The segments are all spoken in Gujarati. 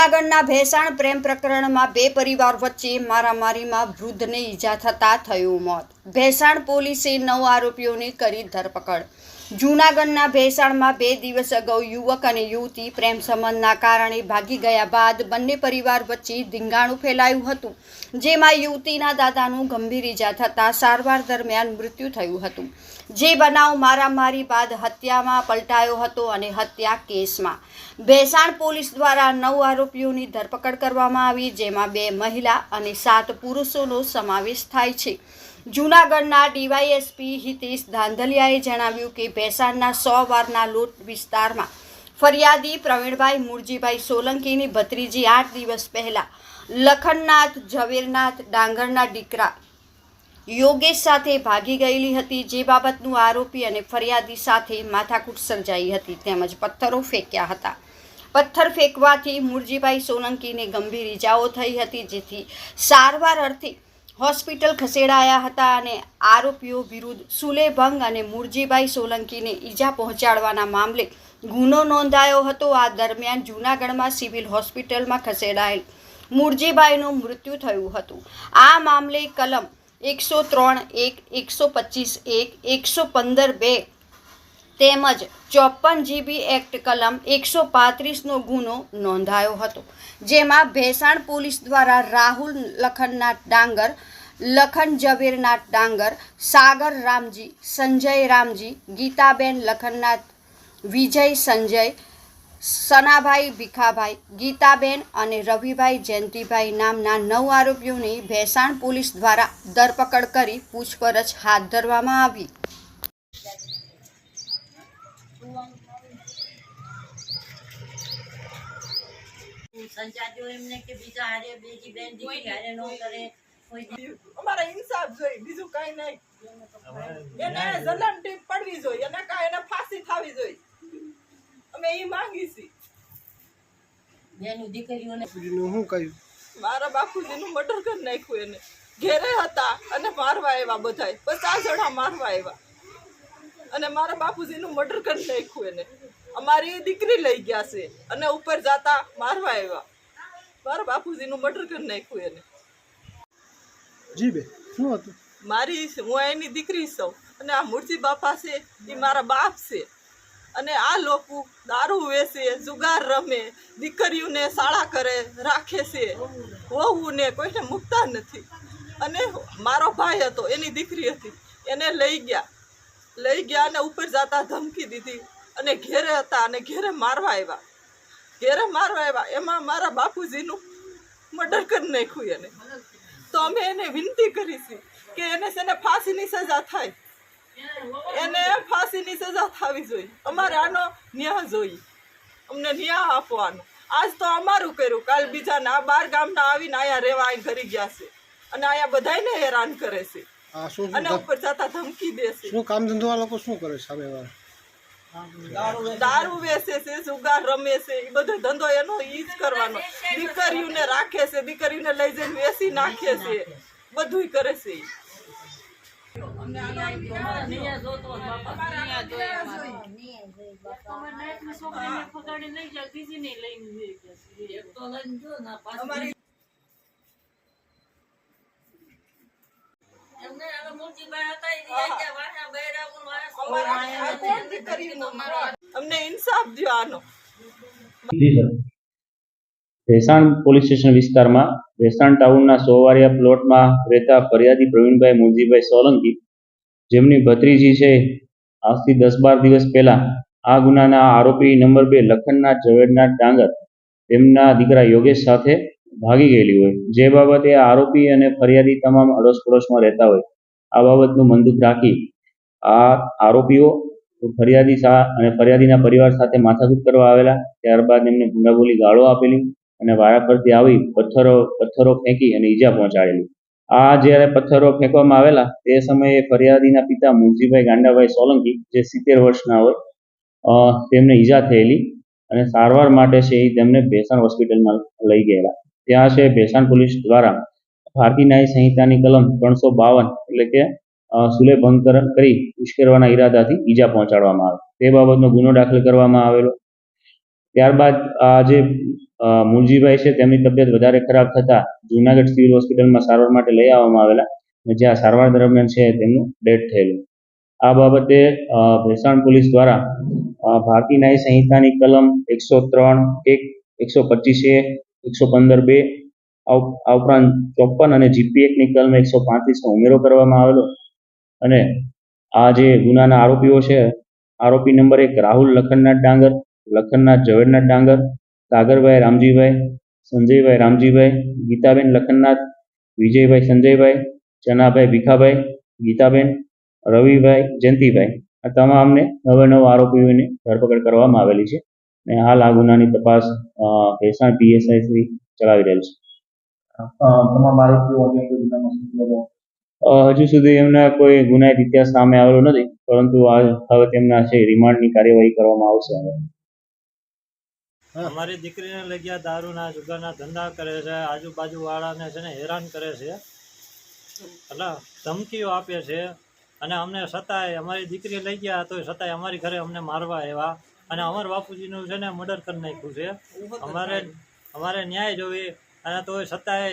જૂનાગઢના ભેસાણ પ્રેમ પ્રકરણમાં બે પરિવાર વચ્ચે મારામારીમાં વૃદ્ધને ઈજા થતાં થયું મોત. ભેસાણ પોલીસે નવ આરોપીઓની કરી ધરપકડ. જૂનાગઢના ભેસાણમાં બે દિવસ અગાઉ યુવક અને યુવતી પ્રેમ સંબંધના કારણે ભાગી ગયા બાદ બંને પરિવાર વચ્ચે ધીંગાણું ફેલાયું હતું, જેમાં યુવતીના દાદાનું ગંભીર ઈજા થતાં સારવાર દરમિયાન મૃત્યુ થયું હતું. જે બનાવ મારામારી બાદ હત્યામાં પલટાયો હતો અને હત્યા કેસમાં. ભેસાણ પોલીસ દ્વારા નવ આરોપીઓની ધરપકડ કરવામાં આવી, જેમાં બે મહિલા અને સાત પુરુષોનો સમાવેશ થાય છે. જૂનાગઢના ડીવાયએસપી હિતેશ ધાંધલિયાએ જણાવ્યું કે ભેસાણના સો વારના લોટ વિસ્તારમાં ફરિયાદી પ્રવીણભાઈ મુરજીભાઈ સોલંકીની ભત્રીજી આઠ દિવસ પહેલાં લખનનાથ, ઝવેરનાથ, ડાંગરના દીકરા યોગેશ સાથે ભાગી ગયેલી હતી, જે બાબતનું આરોપી અને ફરિયાદી સાથે માથાકૂટ સર્જાઈ હતી. તેમજ પથ્થરો ફેંક્યા હતા. પથ્થર ફેંકવાથી મુરજીભાઈ સોલંકીને ગંભીર ઈજાઓ થઈ હતી, જેથી સારવાર અર્થે હોસ્પિટલ ખસેડાયા હતા અને આરોપીઓ વિરુદ્ધ સુલેભંગ અને મુરજીભાઈ સોલંકીને ઈજા પહોંચાડવાના મામલે ગુનો નોંધાયો હતો. આ દરમિયાન જૂનાગઢમાં સિવિલ હોસ્પિટલમાં ખસેડાયેલ મુરજીભાઈનું મૃત્યુ થયું હતું. આ મામલે કલમ એકસો ત્રણ, એક, એકસો પચીસ, એક, એકસો પંદર, બે. તેમજ ચોપન જીબી એક્ટ કલમ એકસો પાંત્રીસનો ગુનો નોંધાયો હતો, જેમાં ભેસાણ પોલીસ દ્વારા રાહુલ લખનનાથ ડાંગર, લખન ઝવેરનાથ ડાંગર, સાગર રામજી, સંજય રામજી, ગીતાબેન લખનનાથ વિજય સંજય સનાભાઈ ભીખાભાઈ ગીતાબેન અને રવિભાઈ જયંતિભાઈ નામના નવ આરોપીઓની ભેસાણ પોલીસ દ્વારા ધરપકડ કરી પૂછપરછ હાથ ધરવામાં આવી. એમને કે બીજા હારે બેજી બેન હારે નો કરે કોઈ અમારે ઇન્સાફ જોઈએ બીજું કઈ નહીં. એને જલન ટીપ પડવી જોઈએ એને કાંઈ એને ફાંસી થવી જોઈએ અમે ઈ માંગી છીએ બેનું દીકરીઓને દીકરીનું શું કહ્યું? મારા બાપુજીનું મર્ડર કરી નાખ્યું એને. ઘેરે હતા અને મારવા આવ્યા બધાય. પચાસ જણા મારવા આવ્યા અને મારા બાપુજીનું મર્ડર કરી નાખ્યું એને. અમારી દીકરી લઈ ગયા છે અને ઉપર જાતા મારવા આવ્યા મારા બાપુજીનું મર્ડર કરી નાખ્યું એને. જી બે શું હતું? મારી હું એની દીકરી છું. અને આ મૂર્તિ બાપા છે એ મારા બાપ છે. અને આ લોકો દારૂ વેચે, જુગાર રમે, દીકરીઓને શાળા કરે, રાખે છે. વહુને કોઈને મૂકતા નથી. અને મારો ભાઈ હતો, એની દીકરી હતી. એને લઈ ગયા. લઈ ગયા અને ઉપર જતા ધમકી દીધી. અને ઘેરે હતા અને ઘેરે મારવા આવ્યા. ઘેરે મારવા આવ્યા. એમાં મારા બાપુજીનું મર્ડર કરી નાખ્યું એને. તો અમે એને વિનંતી કરી છે કે એને છે ને ફાંસીની સજા થાય. એને ફાંસીની સજા થવી જોઈએ. અમારે આનો ન્યાય જોઈએ. અમને ન્યાય આપવાનો. આજ તો અમારું કર્યું. કાલ બીજાના આ બાર ગામના આવીને અહીંયા રહેવા અહીં ઘરી ગયા છે. અને અહીંયા બધાને હેરાન કરે છે. અને ઉપર જતા ધમકી દે છે. શું કામ ધંધો લોકો શું કરે સામે દારૂ વેચે છે જુગાર રમે છે. એ બધો ધંધો એનો ઈ જ કરવાનો. દીકરીઓને રાખે છે દીકરીઓને લઈ જઈને વેચી નાખે છે. બધુંય કરે છે અમને ઇન્સાફ દ્યો આનો જી સર ભેસાણ પોલીસ સ્ટેશન વિસ્તારમાં ભેસાણ ટાઉનના સોવારિયા પ્લોટમાં રહેતા ફરિયાદી પ્રવીણભાઈ મુરજીભાઈ સોલંકી જેમની ભત્રીજી છે, આજથી દસ બાર દિવસ પહેલા આ ગુનાના આરોપી નંબર બે લખનનાથ ઝવેરનાથ ડાંગર, તેમના દીકરા યોગેશ સાથે ભાગી ગયેલી હોય. જે બાબતે આરોપી અને ફરિયાદી તમામ અડોશ પડોશમાં રહેતા હોય. આ બાબતનું મંદુક રાખી આ આરોપીઓ ફરિયાદી અને ફરિયાદીના પરિવાર સાથે માથાકૂટ કરવા આવેલા. ત્યારબાદ એમને ગુંડાગોલી ગાળો આપેલી અને વારા પરથી આવી પથ્થરો પથ્થરો ફેંકી અને ઈજા પહોંચાડેલી. આ જ્યારે પથ્થરો ફેંકવામાં આવેલા, તે સમયે ફરિયાદીના પિતા મુનજીભાઈ ગાંડાભાઈ સોલંકી, જે સિત્તેર વર્ષના હોય તેમને ઈજા થયેલી અને સારવાર માટે છે એ તેમને ભેસાણ હોસ્પિટલમાં લઈ ગયેલા. ત્યાં છે ભેસાણ પોલીસ દ્વારા ભારતીય ન્યાય સંહિતાની કલમ ત્રણસો બાવન એટલે કે સુલેભંગ કરી ઉશ્કેરવાના ઈરાદાથી ઈજા પહોંચાડવામાં આવે. તે બાબતનો ગુનો દાખલ કરવામાં આવેલો. ત્યારબાદ આ જે મુનજીભાઈ છે, તેમની તબિયત વધારે ખરાબ થતાં જુનાગઢ સિવિલ હોસ્પિટલમાં સારવાર માટે લઈ આવવામાં આવેલા જ્યાં સારવાર દરમિયાન છે તેમનું ડેથ થયેલું. આ બાબતે ભેસાણ પોલીસ દ્વારા ભારતીય ન્યાય સંહિતાની કલમ એકસો ત્રણ એક, એકસો પચીસ એ, એકસો પંદર બે, આ ઉપરાંત ચોપન અને જીપી એકની કલમ એકસો પાંત્રીસનો ઉમેરો કરવામાં આવેલો અને આ જે ગુનાના આરોપીઓ છે, આરોપી નંબર એક રાહુલ લખનનાથ ડાંગર લખનનાથ ઝવેરનાથ ડાંગર સાગરભાઈ રામજીભાઈ સંજયભાઈ રામજીભાઈ ગીતાબેન લખનનાથ વિજયભાઈ સંજયભાઈ ચનાભાઈ ભીખાભાઈ ગીતાબેન રવિભાઈ જયંતિભાઈ. આ તમામને નવે નવ આરોપીઓની ધરપકડ કરવામાં આવેલી છે અને હાલ આ ગુનાની તપાસ ભેસાણ પીએસઆઈ શ્રી ચલાવી રહેલ છે. તમામ આરોપીઓ હજુ સુધી એમના કોઈ ગુનાહિત ઇતિહાસ સામે આવેલો નથી પરંતુ આ હવે તેમના છે રિમાન્ડની કાર્યવાહી કરવામાં આવશે. અમારી દીકરીને લઈ ગયા દારૂના જુગારના ધંધા કરે છે આજુબાજુ વાળાને છે ને હેરાન કરે છે. એટલે ધમકીઓ આપે છે અને અમને સતાય અમારી દીકરી લઈ ગયા તો સતાય અમારી ઘરે અમને મારવા આવ્યા અને અમર બાપુજીનું છે ને મર્ડર કરી નાખ્યું છે. અમારે અમારે ન્યાય જોવી અને તોય સતાય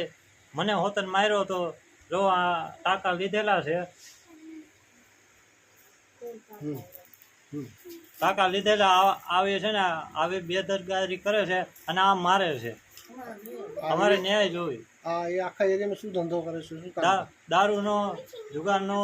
મને હોતન માર્યો તો જો આ ટાંકા લીધેલા છે. ટાંકા લીધેલા આવે છે ને આવી બેદરકારી કરે છે અને આ મારે છે. અમારે ન્યાય જોવી. આ એ આખા એરિયામાં શું ધંધો કરે છે? શું દારૂનો જુગારનો